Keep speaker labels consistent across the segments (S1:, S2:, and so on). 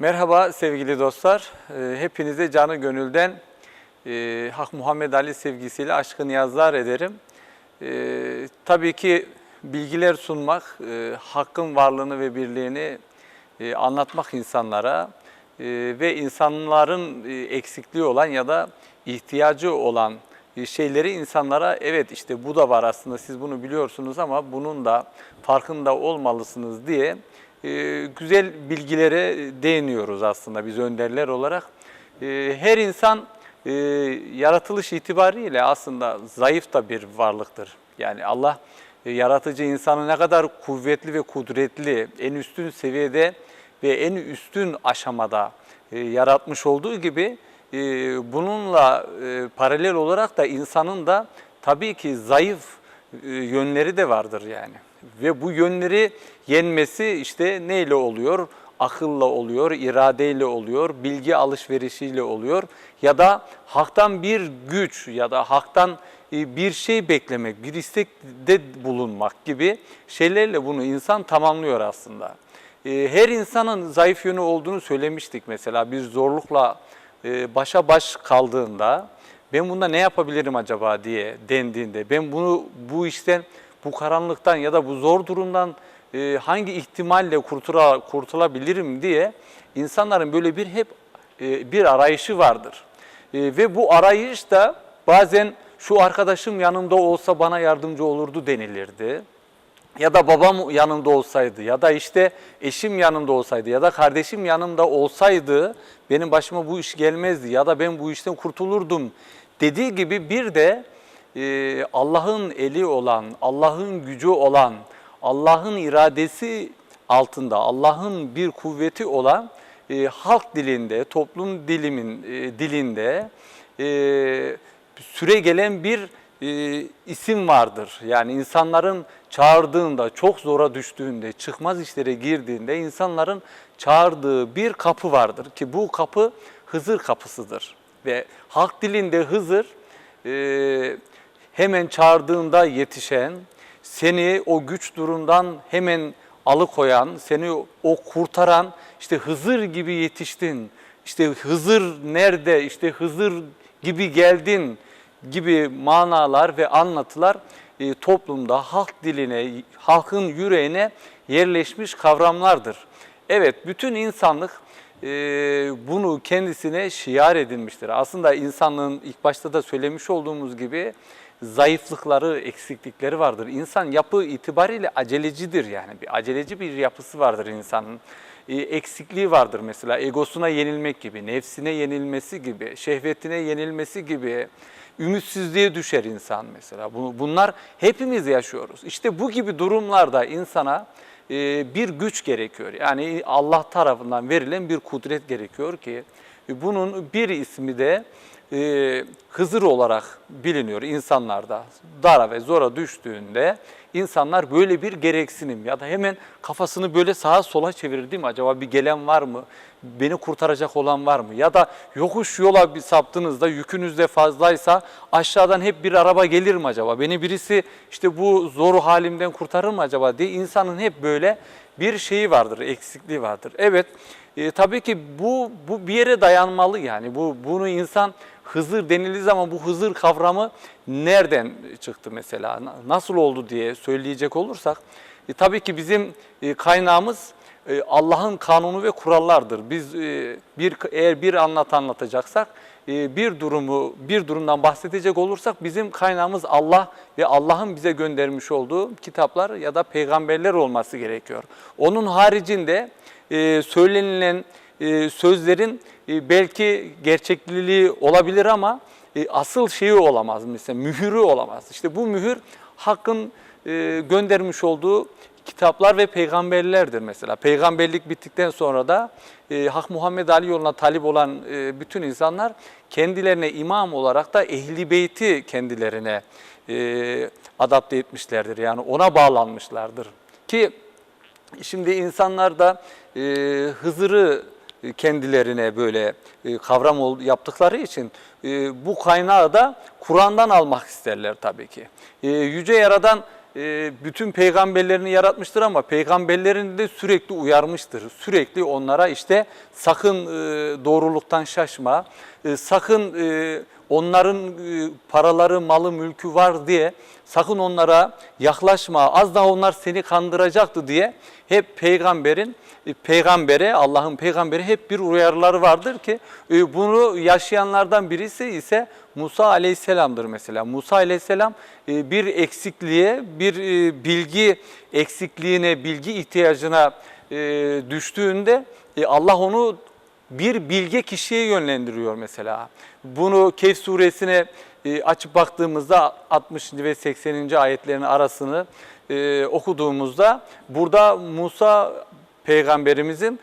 S1: Merhaba sevgili dostlar. Ee, Hepinize canı gönülden e, Hak Muhammed Ali sevgisiyle aşkı niyazlar ederim. Ee, Tabii ki bilgiler sunmak, e, hakkın varlığını ve birliğini e, anlatmak insanlara ve insanların eksikliği olan ya da ihtiyacı olan şeyleri insanlara evet işte bu da var aslında siz bunu biliyorsunuz ama bunun da farkında olmalısınız diye e, güzel bilgilere değiniyoruz aslında biz önderler olarak. E, Her insan e, yaratılış itibariyle aslında zayıf da bir varlıktır. Yani Allah e, yaratıcı insanı ne kadar kuvvetli ve kudretli, en üstün seviyede ve en üstün aşamada e, yaratmış olduğu gibi bununla paralel olarak da insanın da tabii ki zayıf yönleri de vardır yani. Ve bu yönleri yenmesi işte neyle oluyor? Akılla oluyor, iradeyle oluyor, bilgi alışverişiyle oluyor ya da haktan bir güç ya da haktan e, bir şey beklemek, bir istekte bulunmak gibi şeylerle bunu insan tamamlıyor aslında. E, Her insanın zayıf yönü olduğunu söylemiştik mesela bir zorlukla e, başa baş kaldığında ben bunda ne yapabilirim acaba diye dendiğinde ben bunu bu işten bu karanlıktan ya da bu zor durumdan e, hangi ihtimalle kurtula, kurtulabilirim diye insanların böyle bir hep e, bir arayışı vardır. E, ve bu arayış da bazen şu arkadaşım yanımda olsa bana yardımcı olurdu denilirdi. Ya da babam yanımda olsaydı ya da işte eşim yanımda olsaydı ya da kardeşim yanımda olsaydı benim başıma bu iş gelmezdi ya da ben bu işten kurtulurdum dediği gibi bir de e, Allah'ın eli olan, Allah'ın gücü olan, Allah'ın iradesi altında, Allah'ın bir kuvveti olan e, halk dilinde, toplum dilimin e, dilinde e, süre gelen bir isim vardır. Yani insanların çağırdığında, çok zora düştüğünde, çıkmaz işlere girdiğinde insanların çağırdığı bir kapı vardır ki bu kapı Hızır kapısıdır. Ve halk dilinde Hızır hemen çağırdığında yetişen, seni o güç durumdan hemen alıkoyan, seni o kurtaran, işte Hızır gibi yetiştin, işte Hızır nerede, işte Hızır gibi geldin gibi manalar ve anlatılar e, toplumda halk diline, halkın yüreğine yerleşmiş kavramlardır. Evet, bütün insanlık e, bunu kendisine şiar edinmiştir. Aslında insanlığın ilk başta da söylemiş olduğumuz gibi zayıflıkları, eksiklikleri vardır. İnsan yapı itibariyle acelecidir yani. Bir aceleci bir yapısı vardır insanın. E, eksikliği vardır mesela egosuna yenilmek gibi, nefsine yenilmesi gibi, şehvetine yenilmesi gibi, ümitsizliğe düşer insan mesela. Bu- Bunlar hepimiz yaşıyoruz. İşte bu gibi durumlarda insana e, bir güç gerekiyor. Yani Allah tarafından verilen bir kudret gerekiyor ki e, bunun bir ismi de Hızır olarak biliniyor insanlarda. Dara ve zora düştüğünde insanlar böyle bir gereksinim ya da hemen kafasını böyle sağa sola çevirir değil mi? Acaba bir gelen var mı? Beni kurtaracak olan var mı? Ya da yokuş yola bir saptığınızda yükünüz de fazlaysa aşağıdan hep bir araba gelir mi acaba? Beni birisi işte bu zor halimden kurtarır mı acaba diye insanın hep böyle bir şeyi vardır, eksikliği vardır. Evet, e, tabii ki bu bu bir yere dayanmalı yani. Bu bunu insan Hızır denildiği zaman bu Hızır kavramı nereden çıktı mesela? na- Nasıl oldu diye söyleyecek olursak, e, tabii ki bizim e, kaynağımız e, Allah'ın kanunu ve kurallardır. Biz e, bir eğer bir anlat anlatacaksak, e, bir durumu bir durumdan bahsedecek olursak bizim kaynağımız Allah ve Allah'ın bize göndermiş olduğu kitaplar ya da peygamberler olması gerekiyor. Onun haricinde e, söylenilen e, sözlerin e, belki gerçekliliği olabilir ama asıl şeyi olamaz mesela mühürü olamaz. İşte bu mühür Hakk'ın göndermiş olduğu kitaplar ve peygamberlerdir mesela. Peygamberlik bittikten sonra da e, Hak Muhammed Ali yoluna talip olan e, bütün insanlar kendilerine imam olarak da Ehli Beyti kendilerine e, adapte etmişlerdir. Yani ona bağlanmışlardır. Ki Şimdi insanlar da e, Hızır'ı kendilerine böyle e, kavram yaptıkları için e, bu kaynağı da Kur'an'dan almak isterler tabii ki. E, Yüce Yaradan bütün peygamberlerini yaratmıştır ama peygamberlerini de sürekli uyarmıştır. Sürekli onlara işte sakın e, doğruluktan şaşma, e, sakın e, onların e, paraları, malı, mülkü var diye sakın onlara yaklaşma. Az daha onlar seni kandıracaktı diye hep peygamberin e, peygambere, Allah'ın peygamberi hep bir uyarıları vardır ki e, bunu yaşayanlardan birisi ise Musa aleyhisselamdır mesela. Musa aleyhisselam e, bir eksikliğe, bir e, bilgi eksikliğine, bilgi ihtiyacına e, düştüğünde Allah onu bir bilge kişiye yönlendiriyor mesela. Bunu Kehf suresine açıp baktığımızda 60. ve 80. ayetlerin arasını okuduğumuzda burada Musa peygamberimizin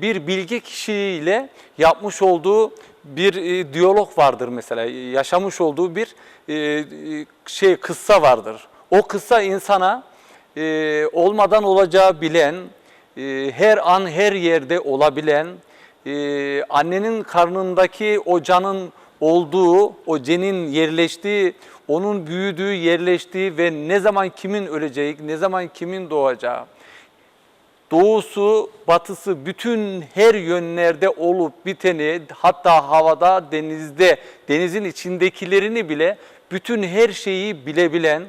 S1: bir bilge kişiyle yapmış olduğu bir e, diyalog vardır mesela. Yaşamış olduğu bir e, e, şey kıssa vardır. O kıssa insana e, olmadan olacağı bilen, e, her an her yerde olabilen, e, annenin karnındaki o canın olduğu, o cenin yerleştiği, onun büyüdüğü, yerleştiği ve ne zaman kimin öleceği, ne zaman kimin doğacağı, doğusu, batısı bütün her yönlerde olup biteni hatta havada, denizde, denizin içindekilerini bile bütün her şeyi bilebilen,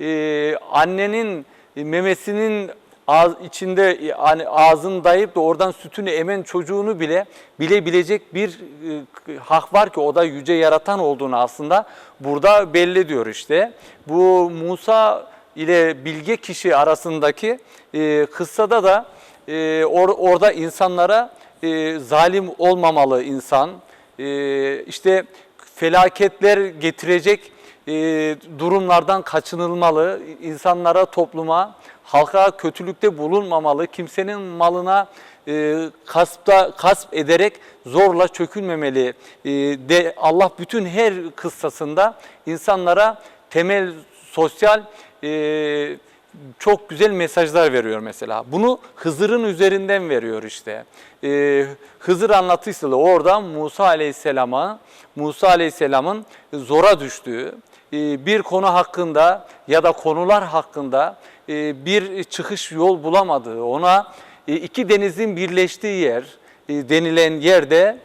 S1: e, annenin memesinin ağız, içinde yani ağzındayıp da oradan sütünü emen çocuğunu bile bilebilecek bir e, hak var ki o da yüce yaratan olduğunu aslında burada belli ediyor işte. Bu Musa ile bilge kişi arasındaki e, kıssada da e, or, orada insanlara e, zalim olmamalı insan. E, işte felaketler getirecek e, durumlardan kaçınılmalı. İnsanlara, topluma, halka kötülükte bulunmamalı. Kimsenin malına e, kaspta kasp ederek zorla çökülmemeli. E, de Allah bütün her kıssasında insanlara temel sosyal e, çok güzel mesajlar veriyor mesela. Bunu Hızır'ın üzerinden veriyor işte. Ee, Hızır anlatısıyla orada Musa Aleyhisselam'a, Musa Aleyhisselam'ın zora düştüğü e, bir konu hakkında ya da konular hakkında e, bir çıkış yol bulamadığı, ona e, iki denizin birleştiği yer e, denilen yerde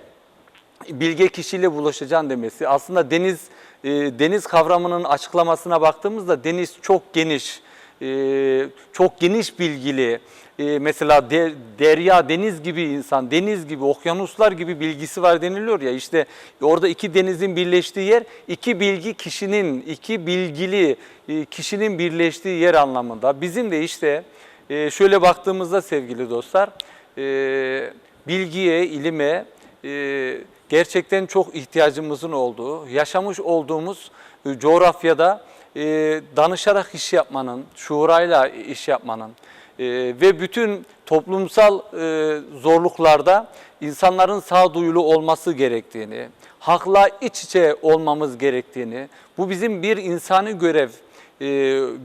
S1: bilge kişiyle buluşacaksın demesi. Aslında deniz e, deniz kavramının açıklamasına baktığımızda deniz çok geniş, e, çok geniş bilgili. E, mesela de, derya, deniz gibi insan, deniz gibi, okyanuslar gibi bilgisi var deniliyor ya. İşte orada iki denizin birleştiği yer, iki bilgi kişinin, iki bilgili e, kişinin birleştiği yer anlamında. Bizim de işte e, şöyle baktığımızda sevgili dostlar, e, bilgiye, ilime, e, gerçekten çok ihtiyacımızın olduğu, yaşamış olduğumuz e, coğrafyada e, danışarak iş yapmanın, şuurayla iş yapmanın e, ve bütün toplumsal zorluklarda insanların sağduyulu olması gerektiğini, hakla iç içe olmamız gerektiğini, bu bizim bir insani görev,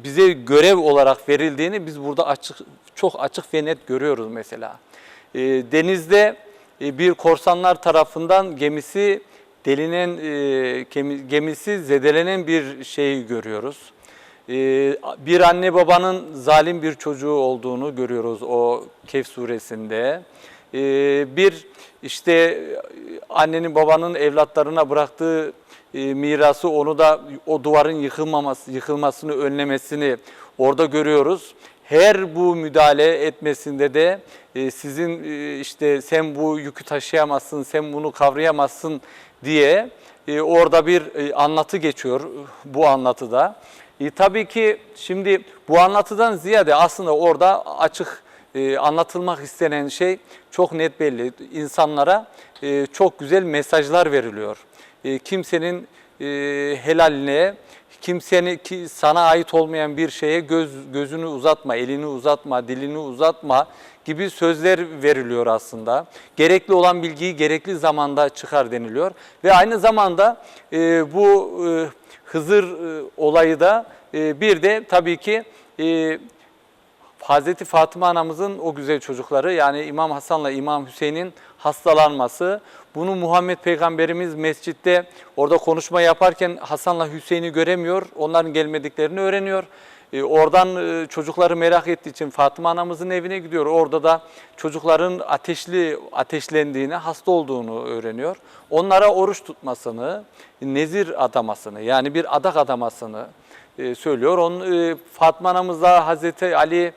S1: bize görev olarak verildiğini biz burada açık, çok açık ve net görüyoruz mesela. Denizde bir korsanlar tarafından gemisi delinen, e, gemisi zedelenen bir şeyi görüyoruz. E, bir anne babanın zalim bir çocuğu olduğunu görüyoruz o Kehf suresinde. Bir işte annenin babanın evlatlarına bıraktığı mirası onu da o duvarın yıkılmaması, yıkılmasını önlemesini orada görüyoruz her bu müdahale etmesinde de e, sizin e, işte sen bu yükü taşıyamazsın, sen bunu kavrayamazsın diye e, orada bir anlatı geçiyor bu anlatıda. E, tabii ki şimdi bu anlatıdan ziyade aslında orada açık e, anlatılmak istenen şey çok net belli. İnsanlara e, çok güzel mesajlar veriliyor. E, kimsenin e, helaline, kimsenin ki sana ait olmayan bir şeye göz gözünü uzatma, elini uzatma, dilini uzatma gibi sözler veriliyor aslında. Gerekli olan bilgiyi gerekli zamanda çıkar deniliyor ve aynı zamanda e, bu e, Hızır e, olayı da e, bir de tabii ki e, Hazreti Fatıma anamızın o güzel çocukları yani İmam Hasan'la İmam Hüseyin'in hastalanması. Bunu Muhammed Peygamberimiz mescitte orada konuşma yaparken Hasan'la Hüseyin'i göremiyor. Onların gelmediklerini öğreniyor. E, oradan e, çocukları merak ettiği için Fatıma anamızın evine gidiyor. Orada da çocukların ateşli ateşlendiğini, hasta olduğunu öğreniyor. Onlara oruç tutmasını, nezir adamasını yani bir adak adamasını e, söylüyor. Onun Fatma anamızla Hazreti Ali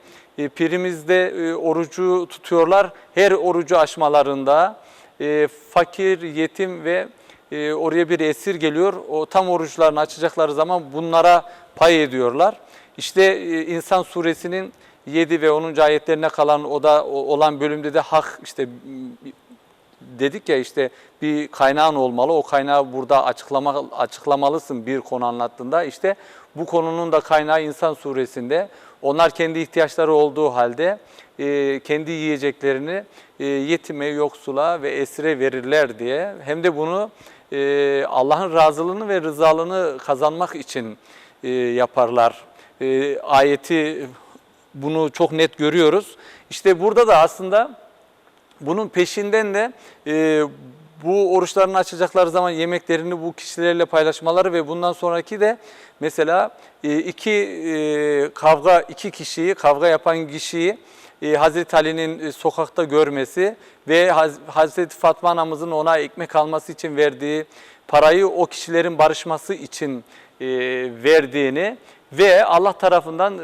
S1: pirimiz de orucu tutuyorlar. Her orucu aşmalarında e, fakir, yetim ve e, oraya bir esir geliyor. O tam oruçlarını açacakları zaman bunlara pay ediyorlar. İşte e, İnsan suresinin 7 ve 10. ayetlerine kalan o da o- olan bölümde de hak işte dedik ya işte bir kaynağın olmalı. O kaynağı burada açıklama, açıklamalısın bir konu anlattığında. İşte bu konunun da kaynağı İnsan suresinde. Onlar kendi ihtiyaçları olduğu halde e, kendi yiyeceklerini e, yetime, yoksula ve esire verirler diye. Hem de bunu e, Allah'ın razılığını ve rızalığını kazanmak için e, yaparlar. E, ayeti bunu çok net görüyoruz. İşte burada da aslında bunun peşinden de e, bu oruçlarını açacakları zaman yemeklerini bu kişilerle paylaşmaları ve bundan sonraki de mesela e, iki e, kavga iki kişiyi kavga yapan kişiyi e, Hazreti Ali'nin sokakta görmesi ve Haz- Hazreti Fatma anamızın ona ekmek alması için verdiği parayı o kişilerin barışması için verdiğini ve Allah tarafından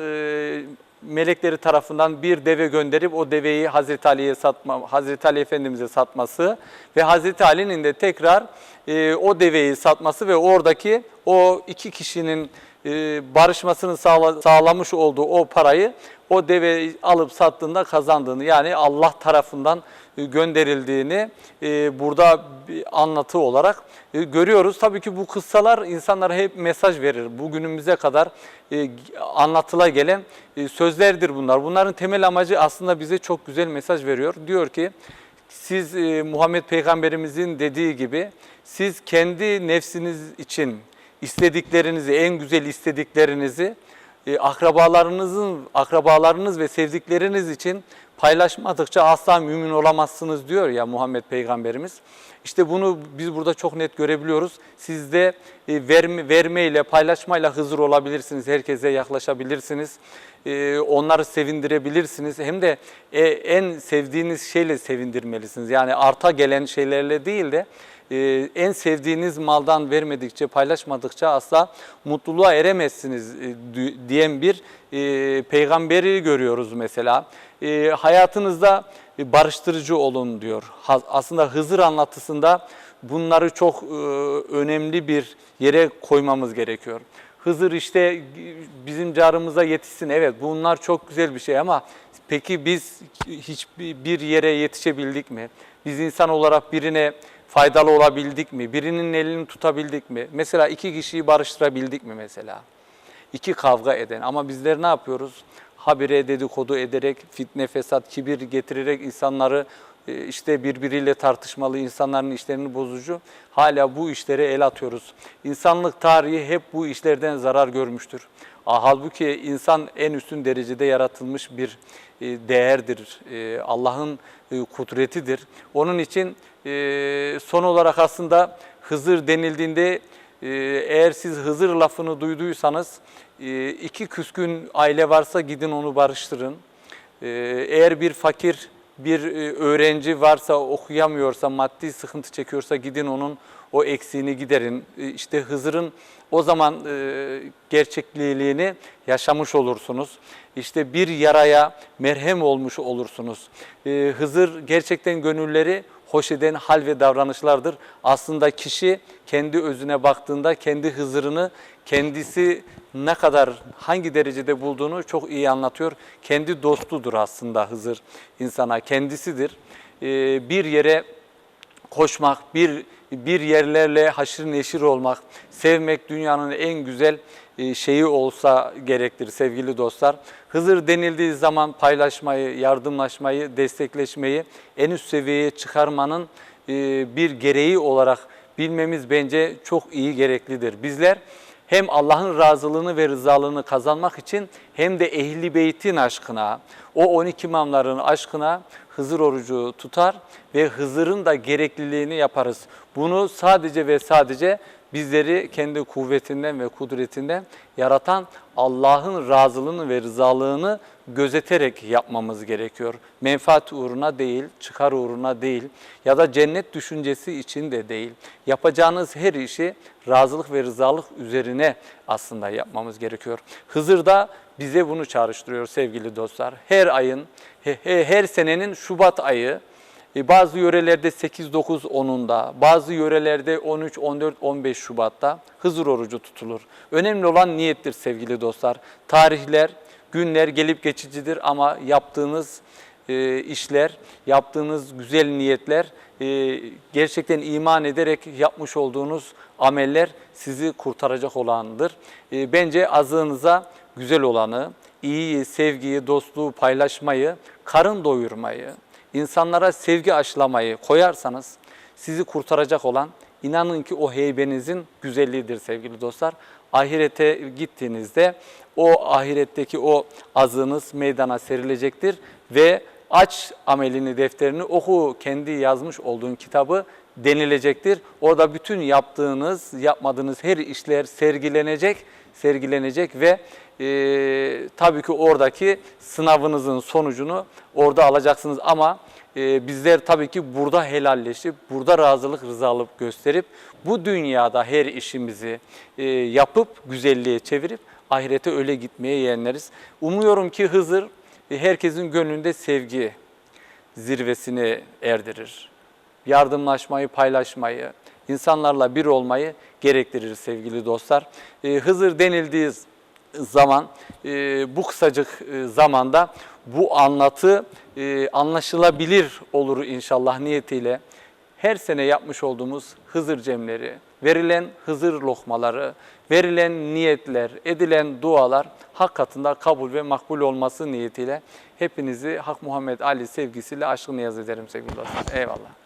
S1: melekleri tarafından bir deve gönderip o deveyi Hazreti Ali'ye satma, Hazreti Ali Efendimiz'e satması ve Hazreti Ali'nin de tekrar e, o deveyi satması ve oradaki o iki kişinin barışmasını sağla- sağlamış olduğu o parayı o deveyi alıp sattığında kazandığını yani Allah tarafından e, gönderildiğini e, burada anlatı olarak e, görüyoruz. Tabii ki bu kıssalar insanlara hep mesaj verir. Bugünümüze kadar e, anlatıla gelen e, sözlerdir bunlar. Bunların temel amacı aslında bize çok güzel mesaj veriyor. Diyor ki siz e, Muhammed Peygamberimizin dediği gibi siz kendi nefsiniz için istediklerinizi, en güzel istediklerinizi e, akrabalarınızın akrabalarınız ve sevdikleriniz için paylaşmadıkça asla mümin olamazsınız diyor ya Muhammed Peygamberimiz. İşte bunu biz burada çok net görebiliyoruz. Siz de e, verme, vermeyle, paylaşmayla Hızır olabilirsiniz. Herkese yaklaşabilirsiniz. E, onları sevindirebilirsiniz. Hem de e, en sevdiğiniz şeyle sevindirmelisiniz. Yani arta gelen şeylerle değil de e, en sevdiğiniz maldan vermedikçe, paylaşmadıkça asla mutluluğa eremezsiniz e, di- diyen bir e, peygamberi görüyoruz mesela. E, hayatınızda barıştırıcı olun diyor. Aslında Hızır anlatısında bunları çok önemli bir yere koymamız gerekiyor. Hızır işte bizim carımıza yetişsin. Evet bunlar çok güzel bir şey ama peki biz hiçbir bir yere yetişebildik mi? Biz insan olarak birine faydalı olabildik mi? Birinin elini tutabildik mi? Mesela iki kişiyi barıştırabildik mi mesela? İki kavga eden ama bizler ne yapıyoruz? Habire dedikodu ederek, fitne, fesat, kibir getirerek insanları işte birbiriyle tartışmalı, insanların işlerini bozucu. Hala bu işlere el atıyoruz. İnsanlık tarihi hep bu işlerden zarar görmüştür. Halbuki insan en üstün derecede yaratılmış bir e, değerdir. E, Allah'ın e, kudretidir. Onun için e, son olarak aslında Hızır denildiğinde e, eğer siz Hızır lafını duyduysanız e, iki küskün aile varsa gidin onu barıştırın. E, Eğer bir fakir bir e, öğrenci varsa okuyamıyorsa, maddi sıkıntı çekiyorsa gidin onun o eksiğini giderin. E, İşte Hızır'ın o zaman e, gerçekliğini yaşamış olursunuz. İşte bir yaraya merhem olmuş olursunuz. Hızır gerçekten gönülleri hoş eden hal ve davranışlardır. Aslında kişi kendi özüne baktığında kendi Hızır'ını kendisi ne kadar hangi derecede bulduğunu çok iyi anlatıyor. Kendi dostudur aslında Hızır insana kendisidir. Ee, bir yere koşmak, bir bir yerlerle haşır neşir olmak, sevmek dünyanın en güzel e, şeyi olsa gerektir sevgili dostlar. Hızır denildiği zaman paylaşmayı, yardımlaşmayı, destekleşmeyi en üst seviyeye çıkarmanın e, bir gereği olarak bilmemiz bence çok iyi gereklidir. Bizler hem Allah'ın razılığını ve rızalığını kazanmak için hem de Ehli Beyt'in aşkına, o 12 imamların aşkına Hızır orucu tutar ve Hızır'ın da gerekliliğini yaparız. Bunu sadece ve sadece bizleri kendi kuvvetinden ve kudretinden yaratan Allah'ın razılığını ve rızalığını gözeterek yapmamız gerekiyor. Menfaat uğruna değil, çıkar uğruna değil ya da cennet düşüncesi için de değil. Yapacağınız her işi razılık ve rızalık üzerine aslında yapmamız gerekiyor. Hızır da bize bunu çağrıştırıyor sevgili dostlar. Her ayın, he- he- her senenin Şubat ayı Bazı yörelerde 8, 9, 10'unda, bazı yörelerde 13, 14, 15 Şubat'ta Hızır orucu tutulur. Önemli olan niyettir sevgili dostlar. Tarihler, günler gelip geçicidir ama yaptığınız e, işler, yaptığınız güzel niyetler, e, gerçekten iman ederek yapmış olduğunuz ameller sizi kurtaracak olandır. E, bence azığınıza güzel olanı, iyiyi, sevgiyi, dostluğu paylaşmayı, karın doyurmayı, insanlara sevgi aşılamayı koyarsanız sizi kurtaracak olan inanın ki o heybenizin güzelliğidir sevgili dostlar. Ahirete gittiğinizde o ahiretteki o azığınız meydana serilecektir ve aç amelini defterini oku kendi yazmış olduğun kitabı denilecektir. Orada bütün yaptığınız, yapmadığınız her işler sergilenecek, sergilenecek ve e, tabii ki oradaki sınavınızın sonucunu orada alacaksınız ama e, bizler tabii ki burada helalleşip, burada razılık, rızalık gösterip bu dünyada her işimizi e, yapıp güzelliğe çevirip ahirete öyle gitmeye yeğenleriz. Umuyorum ki Hızır e, herkesin gönlünde sevgi zirvesini erdirir. Yardımlaşmayı, paylaşmayı, insanlarla bir olmayı gerektirir sevgili dostlar. E, Hızır denildiği zaman e, bu kısacık e, zamanda bu anlatı e, anlaşılabilir olur inşallah niyetiyle. Her sene yapmış olduğumuz Hızır cemleri, verilen Hızır lokmaları, verilen niyetler, edilen dualar hak katında kabul ve makbul olması niyetiyle hepinizi Hak Muhammed Ali sevgisiyle aşkı niyaz ederim sevgili dostlar. Eyvallah.